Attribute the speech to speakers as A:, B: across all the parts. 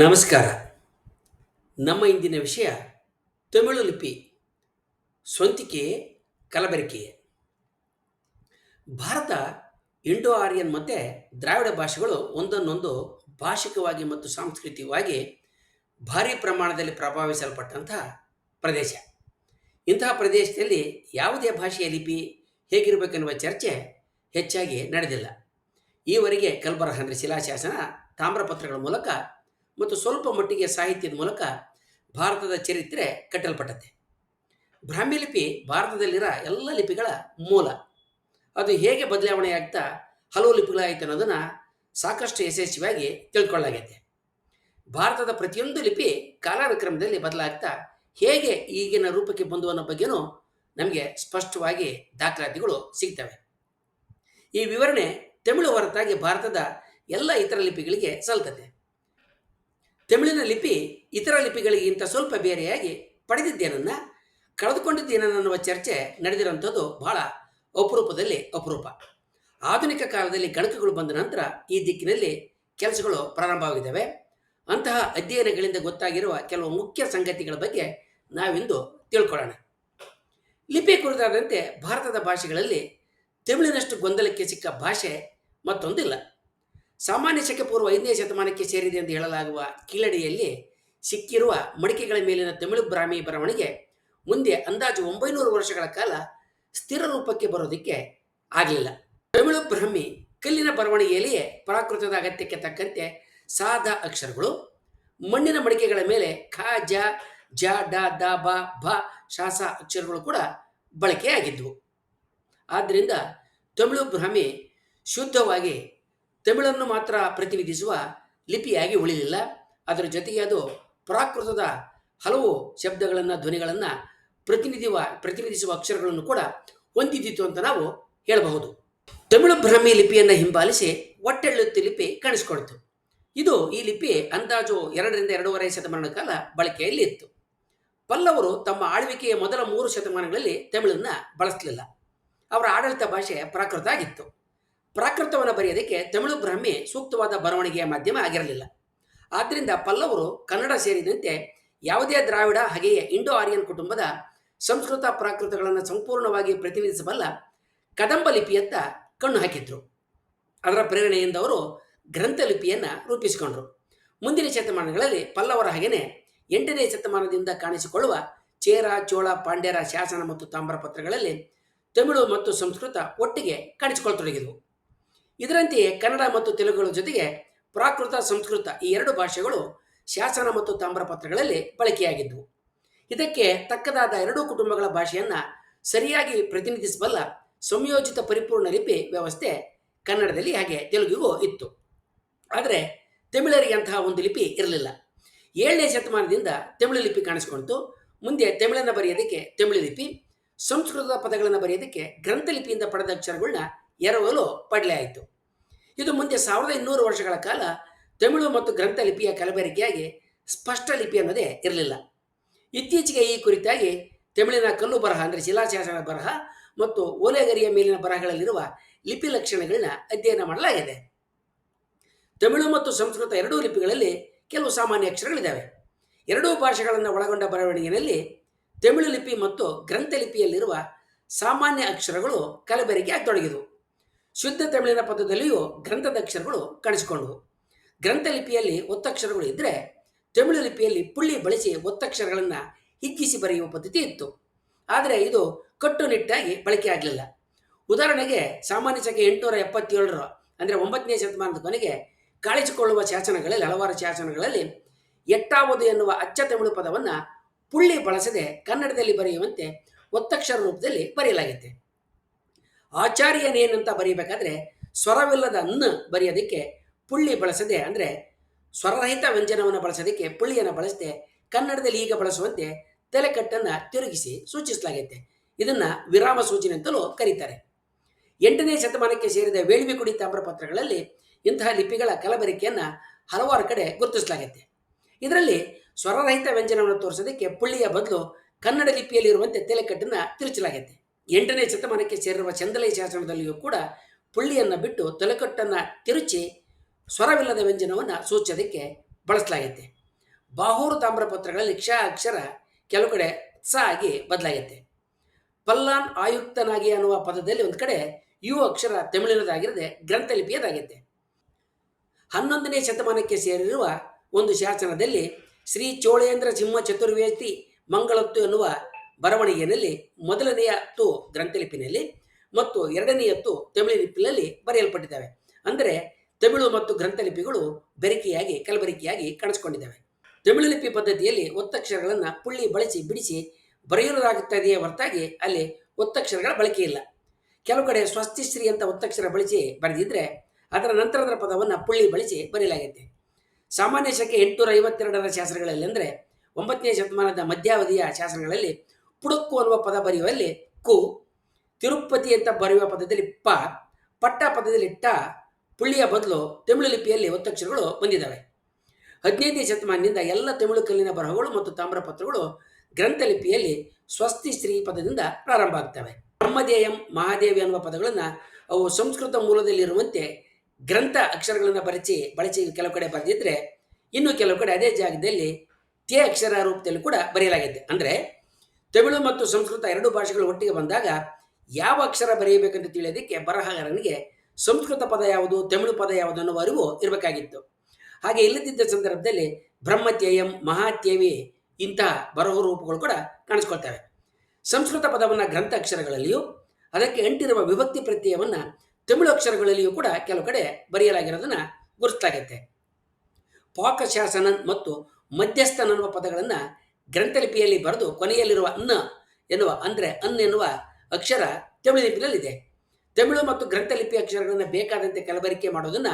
A: ನಮಸ್ಕಾರ. ನಮ್ಮ ಇಂದಿನ ವಿಷಯ ತಮಿಳು ಲಿಪಿ, ಸ್ವಂತಿಕೆ, ಕಲಬೆರಕೆ. ಭಾರತ ಇಂಡೋ ಆರ್ಯನ್ ಮತ್ತು ದ್ರಾವಿಡ ಭಾಷೆಗಳು ಒಂದನ್ನೊಂದು ಭಾಷಿಕವಾಗಿ ಮತ್ತು ಸಾಂಸ್ಕೃತಿಕವಾಗಿ ಭಾರಿ ಪ್ರಮಾಣದಲ್ಲಿ ಪ್ರಭಾವಿಸಲ್ಪಟ್ಟಂತಹ ಪ್ರದೇಶ. ಇಂತಹ ಪ್ರದೇಶದಲ್ಲಿ ಯಾವುದೇ ಭಾಷೆಯ ಲಿಪಿ ಹೇಗಿರಬೇಕೆನ್ನುವ ಚರ್ಚೆ ಹೆಚ್ಚಾಗಿ ನಡೆದಿಲ್ಲ. ಈವರೆಗೆ ಕಲ್ಬರ ಅಂದರೆ ಶಿಲಾಶಾಸನ ತಾಮ್ರಪತ್ರಗಳ ಮೂಲಕ ಮತ್ತು ಸ್ವಲ್ಪ ಮಟ್ಟಿಗೆ ಸಾಹಿತ್ಯದ ಮೂಲಕ ಭಾರತದ ಚರಿತ್ರೆ ಕಟ್ಟಲ್ಪಟ್ಟತೆ. ಬ್ರಾಹ್ಮಿ ಲಿಪಿ ಭಾರತದಲ್ಲಿರೋ ಎಲ್ಲ ಲಿಪಿಗಳ ಮೂಲ. ಅದು ಹೇಗೆ ಬದಲಾವಣೆಯಾಗ್ತಾ ಹಲವು ಲಿಪಿಗಳಾಯಿತು ಅನ್ನೋದನ್ನು ಸಾಕಷ್ಟು ಯಶಸ್ವಿಯಾಗಿ ತಿಳ್ಕೊಳ್ಳಾಗೈತೆ. ಭಾರತದ ಪ್ರತಿಯೊಂದು ಲಿಪಿ ಕಾಲಾನುಕ್ರಮದಲ್ಲಿ ಬದಲಾಗ್ತಾ ಹೇಗೆ ಈಗಿನ ರೂಪಕ್ಕೆ ಬಂದು ಅನ್ನೋ ಬಗ್ಗೆನೂ ನಮಗೆ ಸ್ಪಷ್ಟವಾಗಿ ದಾಖಲಾತಿಗಳು ಸಿಗ್ತವೆ. ಈ ವಿವರಣೆ ತಮಿಳು ಹೊರತಾಗಿ ಭಾರತದ ಎಲ್ಲ ಇತರ ಲಿಪಿಗಳಿಗೆ ಸಲ್ತತೆ. ತಮಿಳಿನ ಲಿಪಿ ಇತರ ಲಿಪಿಗಳಿಗಿಂತ ಸ್ವಲ್ಪ ಬೇರೆಯಾಗಿ ಪಡೆದಿದ್ದೇನನ್ನ ಕಳೆದುಕೊಂಡಿದ್ದೇನನ್ನುವ ಚರ್ಚೆ ನಡೆದಿರುವಂಥದ್ದು ಬಹಳ ಅಪರೂಪದಲ್ಲಿ ಅಪರೂಪ. ಆಧುನಿಕ ಕಾಲದಲ್ಲಿ ಗಣಕಗಳು ಬಂದ ನಂತರ ಈ ದಿಕ್ಕಿನಲ್ಲಿ ಕೆಲಸಗಳು ಪ್ರಾರಂಭವಾಗಿದ್ದಾವೆ. ಅಂತಹ ಅಧ್ಯಯನಗಳಿಂದ ಗೊತ್ತಾಗಿರುವ ಕೆಲವು ಮುಖ್ಯ ಸಂಗತಿಗಳ ಬಗ್ಗೆ ನಾವಿಂದು ತಿಳ್ಕೊಳ್ಳೋಣ. ಲಿಪಿ ಕುರಿತಾದಂತೆ ಭಾರತದ ಭಾಷೆಗಳಲ್ಲಿ ತಮಿಳಿನಷ್ಟು ಗೊಂದಲಕ್ಕೆ ಸಿಕ್ಕ ಭಾಷೆ ಮತ್ತೊಂದಿಲ್ಲ. ಸಾಮಾನ್ಯ ಶಕೆ ಪೂರ್ವ ಐದನೇ ಶತಮಾನಕ್ಕೆ ಸೇರಿದೆ ಎಂದು ಹೇಳಲಾಗುವ ಕೀಳಡಿಯಲ್ಲಿ ಸಿಕ್ಕಿರುವ ಮಡಿಕೆಗಳ ಮೇಲಿನ ತಮಿಳು ಬ್ರಾಹ್ಮಿ ಬರವಣಿಗೆ ಮುಂದೆ ಅಂದಾಜು ಒಂಬೈನೂರು ವರ್ಷಗಳ ಕಾಲ ಸ್ಥಿರ ರೂಪಕ್ಕೆ ಬರೋದಕ್ಕೆ ಆಗಲಿಲ್ಲ. ತಮಿಳು ಬ್ರಾಹ್ಮಿ ಕಲ್ಲಿನ ಬರವಣಿಗೆಯಲ್ಲಿಯೇ ಪ್ರಾಕೃತದ ಅಗತ್ಯಕ್ಕೆ ತಕ್ಕಂತೆ ಸಾದ ಅಕ್ಷರಗಳು, ಮಣ್ಣಿನ ಮಡಿಕೆಗಳ ಮೇಲೆ ಖ, ಜ ಜ, ಡ, ದ, ಬ, ಭ ಶಾಸ ಅಕ್ಷರಗಳು ಕೂಡ ಬಳಕೆಯಾಗಿದ್ದವು ಆದ್ದರಿಂದ ತಮಿಳು ಬ್ರಾಹ್ಮಿ ಶುದ್ಧವಾಗಿ ತಮಿಳನ್ನು ಮಾತ್ರ ಪ್ರತಿನಿಧಿಸುವ ಲಿಪಿಯಾಗಿ ಉಳಿದಿಲ್ಲ ಅದರ ಜೊತೆಗೆ ಅದು ಪ್ರಾಕೃತದ ಹಲವು ಶಬ್ದಗಳನ್ನು, ಧ್ವನಿಗಳನ್ನು ಪ್ರತಿನಿಧಿವ, ಪ್ರತಿನಿಧಿಸುವ ಅಕ್ಷರಗಳನ್ನು ಕೂಡ ಹೊಂದಿದ್ದಿತ್ತು ಅಂತ ನಾವು ಹೇಳಬಹುದು. ತಮಿಳು ಭ್ರಮಿ ಲಿಪಿಯನ್ನು ಹಿಂಬಾಲಿಸಿ ಒಟ್ಟೆಳ್ಳುತ್ತಿ ಲಿಪಿ ಕಾಣಿಸಿಕೊಳ್ತು. ಇದು ಈ ಲಿಪಿ ಅಂದಾಜು ಎರಡರಿಂದ ಎರಡೂವರೆ ಶತಮಾನದ ಕಾಲ ಬಳಕೆಯಲ್ಲಿ ಇತ್ತು. ಪಲ್ಲವರು ತಮ್ಮ ಆಳ್ವಿಕೆಯ ಮೊದಲ ಮೂರು ಶತಮಾನಗಳಲ್ಲಿ ತಮಿಳನ್ನ ಬಳಸಲಿಲ್ಲ. ಅವರ ಆಡಳಿತ ಭಾಷೆ ಪ್ರಾಕೃತ ಆಗಿತ್ತು ಪ್ರಾಕೃತವನ್ನು ಬರೆಯೋದಕ್ಕೆ ತಮಿಳು ಬ್ರಾಹ್ಮಿ ಸೂಕ್ತವಾದ ಬರವಣಿಗೆಯ ಮಾಧ್ಯಮ ಆಗಿರಲಿಲ್ಲ. ಆದ್ದರಿಂದ ಪಲ್ಲವರು ಕನ್ನಡ ಸೇರಿದಂತೆ ಯಾವುದೇ ದ್ರಾವಿಡ, ಹಾಗೆಯೇ ಇಂಡೋ ಆರ್ಯನ್ ಕುಟುಂಬದ ಸಂಸ್ಕೃತ ಪ್ರಾಕೃತಗಳನ್ನು ಸಂಪೂರ್ಣವಾಗಿ ಪ್ರತಿನಿಧಿಸಬಲ್ಲ ಕದಂಬ ಲಿಪಿಯತ್ತ ಕಣ್ಣು ಹಾಕಿದ್ರು. ಅದರ ಪ್ರೇರಣೆಯಿಂದ ಅವರು ಗ್ರಂಥ ಲಿಪಿಯನ್ನು ರೂಪಿಸಿಕೊಂಡರು. ಮುಂದಿನ ಶತಮಾನಗಳಲ್ಲಿ ಪಲ್ಲವರ ಹಾಗೆಯೇ ಎಂಟನೇ ಶತಮಾನದಿಂದ ಕಾಣಿಸಿಕೊಳ್ಳುವ ಚೇರ, ಚೋಳ, ಪಾಂಡ್ಯರ ಶಾಸನ ಮತ್ತು ತಾಮ್ರಪತ್ರಗಳಲ್ಲಿ ತಮಿಳು ಮತ್ತು ಸಂಸ್ಕೃತ ಒಟ್ಟಿಗೆ ಕಾಣಿಸಿಕೊಳ್ಳತೊಡಗಿದವು. ಇದರಂತೆಯೇ ಕನ್ನಡ ಮತ್ತು ತೆಲುಗುಗಳ ಜೊತೆಗೆ ಪ್ರಾಕೃತ ಸಂಸ್ಕೃತ ಈ ಎರಡು ಭಾಷೆಗಳು ಶಾಸನ ಮತ್ತು ತಾಮ್ರಪತ್ರಗಳಲ್ಲಿ ಬಳಕೆಯಾಗಿದ್ದವು ಇದಕ್ಕೆ ತಕ್ಕದಾದ ಎರಡೂ ಕುಟುಂಬಗಳ ಭಾಷೆಯನ್ನು ಸರಿಯಾಗಿ ಪ್ರತಿನಿಧಿಸಬಲ್ಲ ಸಂಯೋಜಿತ ಪರಿಪೂರ್ಣ ಲಿಪಿ ವ್ಯವಸ್ಥೆ ಕನ್ನಡದಲ್ಲಿ ಹಾಗೆ ತೆಲುಗಿಗೂ ಇತ್ತು. ಆದರೆ ತಮಿಳರಿಗೆ ಅಂತಹ ಒಂದು ಲಿಪಿ ಇರಲಿಲ್ಲ. ಏಳನೇ ಶತಮಾನದಿಂದ ತಮಿಳು ಲಿಪಿ ಕಾಣಿಸ್ಕೊಳ್ತು ಮುಂದೆ ತಮಿಳನ್ನು ಬರೆಯೋದಕ್ಕೆ ತಮಿಳು ಲಿಪಿ ಸಂಸ್ಕೃತದ ಪದಗಳನ್ನು ಬರೆಯೋದಕ್ಕೆ ಗ್ರಂಥ ಲಿಪಿಯಿಂದ ಪಡೆದ ಅಕ್ಷರಗಳನ್ನ ಎರವಲು ಪಡಲಾಯಿತು ಇದು ಮುಂದೆ ಸಾವಿರದ ಇನ್ನೂರು ವರ್ಷಗಳ ಕಾಲ ತಮಿಳು ಮತ್ತು ಗ್ರಂಥ ಲಿಪಿಯ ಕಲಬೆರಕೆಯಾಗಿ ಸ್ಪಷ್ಟ ಲಿಪಿ ಅನ್ನೋದೇ ಇರಲಿಲ್ಲ. ಇತ್ತೀಚೆಗೆ ಈ ಕುರಿತಾಗಿ ತಮಿಳಿನ ಕಲ್ಲು ಬರಹ ಅಂದರೆ ಶಿಲಾಶಾಸನ ಬರಹ ಮತ್ತು ಓಲೆಗರಿಯ ಮೇಲಿನ ಬರಹಗಳಲ್ಲಿರುವ ಲಿಪಿ ಲಕ್ಷಣಗಳನ್ನ ಅಧ್ಯಯನ ಮಾಡಲಾಗಿದೆ. ತಮಿಳು ಮತ್ತು ಸಂಸ್ಕೃತ ಎರಡೂ ಲಿಪಿಗಳಲ್ಲಿ ಕೆಲವು ಸಾಮಾನ್ಯ ಅಕ್ಷರಗಳಿದ್ದಾವೆ. ಎರಡೂ ಭಾಷೆಗಳನ್ನು ಒಳಗೊಂಡ ಬರವಣಿಗೆಯಲ್ಲಿ ತಮಿಳು ಲಿಪಿ ಮತ್ತು ಗ್ರಂಥ ಲಿಪಿಯಲ್ಲಿರುವ ಸಾಮಾನ್ಯ ಅಕ್ಷರಗಳು ಕಲಬೆರಿಕೆ ಆಗತೊಡಗಿದವು ಶುದ್ಧ ತಮಿಳಿನ ಪದದಲ್ಲಿಯೂ ಗ್ರಂಥದ ಅಕ್ಷರಗಳು ಕಾಣಿಸಿಕೊಂಡವು. ಗ್ರಂಥ ಲಿಪಿಯಲ್ಲಿ ಒತ್ತಕ್ಷರಗಳು ಇದ್ದರೆ ತಮಿಳು ಲಿಪಿಯಲ್ಲಿ ಪುಳ್ಳಿ ಬಳಸಿ ಒತ್ತಕ್ಷರಗಳನ್ನು ಹಿಗ್ಗಿಸಿ ಬರೆಯುವ ಪದ್ಧತಿ ಇತ್ತು. ಆದರೆ ಇದು ಕಟ್ಟುನಿಟ್ಟಾಗಿ ಬಳಕೆ ಆಗಲಿಲ್ಲ. ಉದಾಹರಣೆಗೆ ಸಾಮಾನ್ಯ ಸಂಖ್ಯೆ ಎಂಟುನೂರ ಎಪ್ಪತ್ತೇಳರ ಅಂದರೆ ಒಂಬತ್ತನೇ ಶತಮಾನದ ಕೊನೆಗೆ ಕಾಣಿಸಿಕೊಳ್ಳುವ ಶಾಸನಗಳಲ್ಲಿ, ಹಲವಾರು ಶಾಸನಗಳಲ್ಲಿ ಎಟ್ಟಾವುದು ಎನ್ನುವ ಅಚ್ಚ ತಮಿಳು ಪದವನ್ನು ಪುಳ್ಳಿ ಬಳಸದೆ ಕನ್ನಡದಲ್ಲಿ ಬರೆಯುವಂತೆ ಒತ್ತಕ್ಷರ ರೂಪದಲ್ಲಿ ಬರೆಯಲಾಗಿದೆ ಆಚಾರ್ಯನೇನಂತ ಬರೀಬೇಕಾದ್ರೆ ಸ್ವರವಿಲ್ಲದ ಅನ್ನ ಬರೆಯೋದಕ್ಕೆ ಪುಳ್ಳಿ ಬಳಸದೆ, ಅಂದರೆ ಸ್ವರರಹಿತ ವ್ಯಂಜನವನ್ನು ಬಳಸೋದಕ್ಕೆ ಪುಳ್ಳಿಯನ್ನು ಬಳಸದೆ ಕನ್ನಡದಲ್ಲಿ ಈಗ ಬಳಸುವಂತೆ ತಲೆಕಟ್ಟನ್ನು ತಿರುಗಿಸಿ ಸೂಚಿಸಲಾಗೈತೆ. ಇದನ್ನು ವಿರಾಮ ಸೂಚನೆ ಅಂತಲೂ ಕರೀತಾರೆ. ಎಂಟನೇ ಶತಮಾನಕ್ಕೆ ಸೇರಿದ ವೇಳ್ವಿಗುಡಿ ತಾಮ್ರಪತ್ರಗಳಲ್ಲಿ ಇಂತಹ ಲಿಪಿಗಳ ಕಲಬೆರಕೆಯನ್ನು ಹಲವಾರು ಕಡೆ ಗುರುತಿಸಲಾಗುತ್ತೆ ಇದರಲ್ಲಿ ಸ್ವರರಹಿತ ವ್ಯಂಜನವನ್ನು ತೋರಿಸೋದಕ್ಕೆ ಪುಳ್ಳಿಯ ಬದಲು ಕನ್ನಡ ಲಿಪಿಯಲ್ಲಿರುವಂತೆ ತಲೆಕಟ್ಟನ್ನು ತಿರುಚಲಾಗಿದೆ ಎಂಟನೇ ಶತಮಾನಕ್ಕೆ ಸೇರಿರುವ ಚಂದಲೈ ಶಾಸನದಲ್ಲಿಯೂ ಕೂಡ ಪುಳ್ಳಿಯನ್ನು ಬಿಟ್ಟು ತಲೆಕಟ್ಟನ್ನು ತಿರುಚಿ ಸ್ವರವಿಲ್ಲದ ವ್ಯಂಜನವನ್ನು ಸೂಚಿಸೋದಕ್ಕೆ ಬಳಸಲಾಗುತ್ತೆ ಬಾಹೂರು ತಾಮ್ರಪತ್ರಗಳಲ್ಲಿ ಕ್ಷ ಅಕ್ಷರ ಕೆಲವು ಕಡೆ ಸ ಆಗಿ ಬದಲಾಗುತ್ತೆ ಪಲ್ಲಾನ್ ಆಯುಕ್ತನಾಗಿ ಅನ್ನುವ ಪದದಲ್ಲಿ ಒಂದು ಕಡೆ ಯು ಅಕ್ಷರ ತಮಿಳಿನದಾಗಿರದೆ ಗ್ರಂಥಲಿಪಿಯದಾಗೈತೆ. ಹನ್ನೊಂದನೇ ಶತಮಾನಕ್ಕೆ ಸೇರಿರುವ ಒಂದು ಶಾಸನದಲ್ಲಿ ಶ್ರೀ ಚೋಳೇಂದ್ರ ಸಿಂಹ ಚತುರ್ವೇದಿ ಮಂಗಳತ್ತು ಎನ್ನುವ ಬರವಣಿಗೆಯಲ್ಲಿ ಮೊದಲನೆಯ ತು ಗ್ರಂಥಲಿಪಿನಲ್ಲಿ ಮತ್ತು ಎರಡನೆಯತ್ತು ತಮಿಳು ಲಿಪಿನಲ್ಲಿ ಬರೆಯಲ್ಪಟ್ಟಿದ್ದಾವೆ. ಅಂದರೆ ತಮಿಳು ಮತ್ತು ಗ್ರಂಥಲಿಪಿಗಳು ಬೆರಕೆಯಾಗಿ, ಕಲಬೆರಕೆಯಾಗಿ ಕಾಣಿಸಿಕೊಂಡಿದ್ದಾವೆ. ತಮಿಳು ಲಿಪಿ ಪದ್ಧತಿಯಲ್ಲಿ ಒತ್ತಕ್ಷರಗಳನ್ನು ಪುಳ್ಳಿ, ಬಳಸಿ, ಬಿಡಿಸಿ ಬರೆಯಲಾಗುತ್ತದೆಯೇ ಹೊರತಾಗಿ ಅಲ್ಲಿ ಒತ್ತಕ್ಷರಗಳ ಬಳಕೆ ಇಲ್ಲ. ಕೆಲವು ಕಡೆ ಸ್ವಸ್ತಿಶ್ರೀ ಅಂತ ಒತ್ತಕ್ಷರ ಬಳಸಿ ಬರೆದಿದ್ರೆ ಅದರ ನಂತರದ ಪದವನ್ನು ಪುಳ್ಳಿ ಬಳಸಿ ಬರೆಯಲಾಗಿದೆ ಸಾಮಾನ್ಯ ಶಕೆ ಎಂಟುನೂರ ಐವತ್ತೆರಡರ ಶಾಸ್ತ್ರಗಳಲ್ಲಿ ಅಂದರೆ ಒಂಬತ್ತನೇ ಶತಮಾನದ ಮಧ್ಯಾವಧಿಯ ಶಾಸನಗಳಲ್ಲಿ ಪುಡುಕು ಅನ್ನುವ ಪದ ಬರೆಯುವಲ್ಲಿ ಕು. ತಿರುಪತಿ ಅಂತ ಬರೆಯುವ ಪದದಲ್ಲಿ ಪ. ಪಟ್ಟ ಪದದಲ್ಲಿ ಟ. ಪುಳ್ಳಿಯ ಬದಲು ತಮಿಳು ಲಿಪಿಯಲ್ಲಿ ಒತ್ತಕ್ಷರಗಳು ಬಂದಿದ್ದಾವೆ. ಹದಿನೈದನೇ ಶತಮಾನದಿಂದ ಎಲ್ಲ ತಮಿಳು ಕಲ್ಲಿನ ಬರಹಗಳು ಮತ್ತು ತಾಮ್ರಪತ್ರಗಳು ಗ್ರಂಥಲಿಪಿಯಲ್ಲಿ ಸ್ವಸ್ತಿ ಸ್ತ್ರೀ ಪದದಿಂದ ಪ್ರಾರಂಭ ಆಗ್ತವೆ. ಬ್ರಹ್ಮದೇಯಂ, ಮಹಾದೇವಿ ಅನ್ನುವ ಪದಗಳನ್ನು ಅವು ಸಂಸ್ಕೃತ ಮೂಲದಲ್ಲಿರುವಂತೆ ಗ್ರಂಥ ಅಕ್ಷರಗಳನ್ನು ಬಳಸಿ ಬಳಸಿ ಕೆಲವು ಕಡೆ ಬರೆದಿದ್ರೆ, ಇನ್ನು ಕೆಲವು ಕಡೆ ಅದೇ ಜಾಗದಲ್ಲಿ ತೇ ಅಕ್ಷರ ರೂಪದಲ್ಲಿ ಕೂಡ ಬರೆಯಲಾಗಿದೆ. ಅಂದರೆ ತಮಿಳು ಮತ್ತು ಸಂಸ್ಕೃತ ಎರಡು ಭಾಷೆಗಳು ಒಟ್ಟಿಗೆ ಬಂದಾಗ ಯಾವ ಅಕ್ಷರ ಬರೆಯಬೇಕಂತ ತಿಳಿಯೋದಕ್ಕೆ ಬರಹಗಾರನಿಗೆ ಸಂಸ್ಕೃತ ಪದ ಯಾವುದು, ತಮಿಳು ಪದ ಯಾವುದು ಅನ್ನುವ ಅರಿವು ಇರಬೇಕಾಗಿತ್ತು. ಹಾಗೆ ಇಲ್ಲದಿದ್ದ ಸಂದರ್ಭದಲ್ಲಿ ಬ್ರಹ್ಮತ್ಯಯಂ, ಮಹಾತ್ಯವಿ ಇಂತಹ ಬರಹ ರೂಪಗಳು ಕೂಡ ಕಾಣಿಸ್ಕೊಳ್ತವೆ. ಸಂಸ್ಕೃತ ಪದವನ್ನು ಗ್ರಂಥ ಅಕ್ಷರಗಳಲ್ಲಿಯೂ, ಅದಕ್ಕೆ ಅಂಟಿರುವ ವಿಭಕ್ತಿ ಪ್ರತ್ಯಯವನ್ನು ತಮಿಳು ಅಕ್ಷರಗಳಲ್ಲಿಯೂ ಕೂಡ ಕೆಲವು ಕಡೆ ಬರೆಯಲಾಗಿರೋದನ್ನು ಗುರುತಾಗತ್ತೆ ಪಾಕಶಾಸನ ಮತ್ತು ಮಧ್ಯಸ್ಥನ ಅನ್ನುವ ಪದಗಳನ್ನು ಗ್ರಂಥಲಿಪಿಯಲ್ಲಿ ಬರೆದು ಕೊನೆಯಲ್ಲಿರುವ ಅನ್ನ ಎನ್ನುವ, ಅಂದರೆ ಅನ್ ಎನ್ನುವ ಅಕ್ಷರ ತಮಿಳು ಲಿಪಿನಲ್ಲಿದೆ. ತಮಿಳು ಮತ್ತು ಗ್ರಂಥಲಿಪಿ ಅಕ್ಷರಗಳನ್ನು ಬೇಕಾದಂತೆ ಕಲಬರಿಕೆ ಮಾಡೋದನ್ನು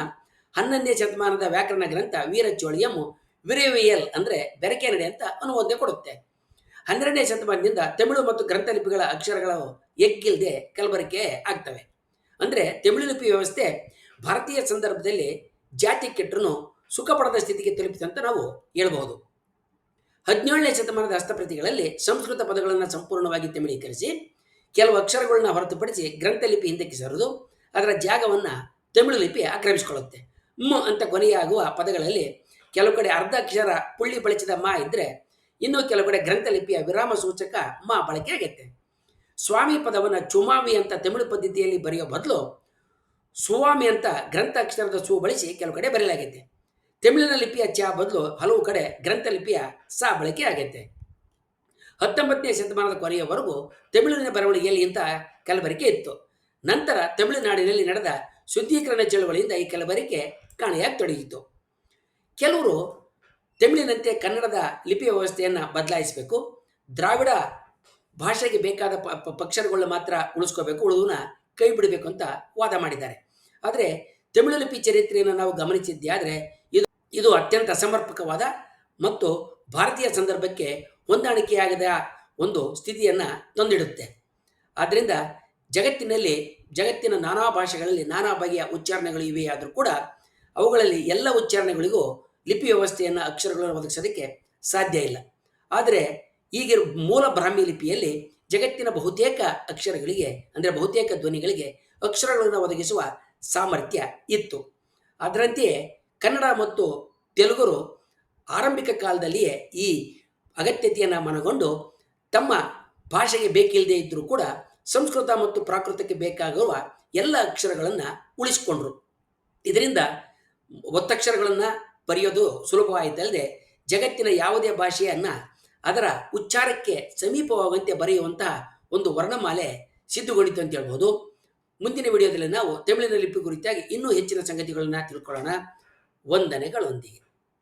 A: ಹನ್ನೊಂದನೇ ಶತಮಾನದ ವ್ಯಾಕರಣ ಗ್ರಂಥ ವೀರಚೋಳಿಯಂ ವಿರೇವಿಯಲ್, ಅಂದರೆ ಬೆರಕೆ ನಡೆ ಅಂತ ಅನುಮೋದನೆ ಕೊಡುತ್ತೆ. ಹನ್ನೆರಡನೇ ಶತಮಾನದಿಂದ ತಮಿಳು ಮತ್ತು ಗ್ರಂಥಲಿಪಿಗಳ ಅಕ್ಷರಗಳು ಎಗ್ಗಿಲ್ದೆ ಕಲಬರಿಕೆ ಆಗ್ತವೆ. ಅಂದರೆ ತಮಿಳು ಲಿಪಿ ವ್ಯವಸ್ಥೆ ಭಾರತೀಯ ಸಂದರ್ಭದಲ್ಲಿ ಜಾತಿ ಕೆಟ್ಟರೂ ಸುಖಪಡದ ಸ್ಥಿತಿಗೆ ತಲುಪಿದಂತ ನಾವು ಹೇಳ್ಬೋದು ಹದಿನೇಳನೇ ಶತಮಾನದ ಹಸ್ತಪ್ರತಿಗಳಲ್ಲಿ ಸಂಸ್ಕೃತ ಪದಗಳನ್ನು ಸಂಪೂರ್ಣವಾಗಿ ತಮಿಳೀಕರಿಸಿ, ಕೆಲವು ಅಕ್ಷರಗಳನ್ನ ಹೊರತುಪಡಿಸಿ ಗ್ರಂಥಲಿಪಿ ಹಿಂದಕ್ಕೆ ಸರಿದು, ಅದರ ಜಾಗವನ್ನು ತಮಿಳು ಲಿಪಿ ಆಕ್ರಮಿಸಿಕೊಳ್ಳುತ್ತೆ. ಮ ಅಂತ ಕೊನೆಯಾಗುವ ಪದಗಳಲ್ಲಿ ಕೆಲವು ಕಡೆ ಅರ್ಧ ಅಕ್ಷರ ಪುಳ್ಳಿ ಬಳಸಿದ ಮಾ ಇದ್ದರೆ ಇನ್ನು ಕೆಲವು ಕಡೆ ಗ್ರಂಥಲಿಪಿಯ ವಿರಾಮ ಸೂಚಕ ಮಾ ಬಳಕೆ ಸ್ವಾಮಿ ಪದವನ್ನು ಚುಮಾವಿ ಅಂತ ತಮಿಳು ಪದ್ಧತಿಯಲ್ಲಿ ಬರೆಯೋ ಬದಲು, ಸುವಾಮಿ ಅಂತ ಗ್ರಂಥ ಅಕ್ಷರದ ಸು ಬಳಸಿ ಕೆಲವು ಕಡೆ ಬರೆಯಲಾಗೈತೆ. ತಮಿಳಿನ ಲಿಪಿಯ ಚ ಬದಲು ಹಲವು ಕಡೆ ಗ್ರಂಥಲಿಪಿಯ ಸ ಬಳಕೆ ಆಗೈತೆ. ಹತ್ತೊಂಬತ್ತನೇ ಶತಮಾನದ ಕೊನೆಯವರೆಗೂ ತಮಿಳಿನ ಬರವಣಿಗೆಯಲ್ಲಿ ಇಂಥ ಕಲಬರಿಕೆ ಇತ್ತು. ನಂತರ ತಮಿಳುನಾಡಿನಲ್ಲಿ ನಡೆದ ಶುದ್ಧೀಕರಣ ಚಳವಳಿಯಿಂದ ಈ ಕಲಬರಿಕೆ ಕಾಣೆಯಾಗಿ ತೊಡಗಿತು ಕೆಲವರು ತಮಿಳಿನಂತೆ ಕನ್ನಡದ ಲಿಪಿ ವ್ಯವಸ್ಥೆಯನ್ನು ಬದಲಾಯಿಸಬೇಕು, ದ್ರಾವಿಡ ಭಾಷೆಗೆ ಬೇಕಾದ ಪ ಮಾತ್ರ ಉಳಿಸ್ಕೋಬೇಕು ಉಳಿದನ್ನ ಕೈ ಬಿಡಬೇಕು ಅಂತ ವಾದ ಮಾಡಿದ್ದಾರೆ. ಆದರೆ ತಮಿಳು ಲಿಪಿ ಚರಿತ್ರೆಯನ್ನು ನಾವು ಗಮನಿಸಿದ್ದೇ ಆದರೆ ಇದು ಅತ್ಯಂತ ಅಸಮರ್ಪಕವಾದ ಮತ್ತು ಭಾರತೀಯ ಸಂದರ್ಭಕ್ಕೆ ಹೊಂದಾಣಿಕೆಯಾಗದ ಒಂದು ಸ್ಥಿತಿಯನ್ನು ತಂದಿಡುತ್ತೆ. ಆದ್ದರಿಂದ ಜಗತ್ತಿನಲ್ಲಿ, ಜಗತ್ತಿನ ನಾನಾ ಭಾಷೆಗಳಲ್ಲಿ ನಾನಾ ಬಗೆಯ ಉಚ್ಚಾರಣೆಗಳು ಇವೆಯಾದರೂ ಕೂಡ ಅವುಗಳಲ್ಲಿ ಎಲ್ಲ ಉಚ್ಚಾರಣೆಗಳಿಗೂ ಲಿಪಿ ವ್ಯವಸ್ಥೆಯನ್ನು ಅಕ್ಷರಗಳನ್ನು ಒದಗಿಸೋದಕ್ಕೆ ಸಾಧ್ಯ ಇಲ್ಲ. ಆದರೆ ಈಗಿರೋ ಮೂಲ ಬ್ರಾಹ್ಮಿ ಲಿಪಿಯಲ್ಲಿ ಜಗತ್ತಿನ ಬಹುತೇಕ ಅಕ್ಷರಗಳಿಗೆ, ಅಂದರೆ ಬಹುತೇಕ ಧ್ವನಿಗಳಿಗೆ ಅಕ್ಷರಗಳನ್ನು ಒದಗಿಸುವ ಸಾಮರ್ಥ್ಯ ಇತ್ತು. ಅದರಂತೆಯೇ ಕನ್ನಡ ಮತ್ತು ತೆಲುಗರು ಆರಂಭಿಕ ಕಾಲದಲ್ಲಿಯೇ ಈ ಅಗತ್ಯತೆಯನ್ನು ಮನಗೊಂಡು ತಮ್ಮ ಭಾಷೆಗೆ ಬೇಕಿಲ್ಲದೆ ಇದ್ದರೂ ಕೂಡ ಸಂಸ್ಕೃತ ಮತ್ತು ಪ್ರಾಕೃತಕ್ಕೆ ಬೇಕಾಗುವ ಎಲ್ಲ ಅಕ್ಷರಗಳನ್ನು ಉಳಿಸಿಕೊಂಡ್ರು. ಇದರಿಂದ ಒತ್ತಕ್ಷರಗಳನ್ನು ಬರೆಯೋದು ಸುಲಭವಾಯಿತಲ್ಲದೆ ಜಗತ್ತಿನ ಯಾವುದೇ ಭಾಷೆಯನ್ನು ಅದರ ಉಚ್ಚಾರಕ್ಕೆ ಸಮೀಪವಾಗುವಂತೆ ಬರೆಯುವಂತಹ ಒಂದು ವರ್ಣಮಾಲೆ ಸಿದ್ಧಗೊಂಡಿತು ಅಂತ ಹೇಳ್ಬೋದು ಮುಂದಿನ ವಿಡಿಯೋದಲ್ಲಿ ನಾವು ತಮಿಳಿನ ಲಿಪಿ ಕುರಿತಾಗಿ ಇನ್ನೂ ಹೆಚ್ಚಿನ ಸಂಗತಿಗಳನ್ನು ತಿಳ್ಕೊಳ್ಳೋಣ. ವಂದನೆಗಳೊಂದಿಗೆ.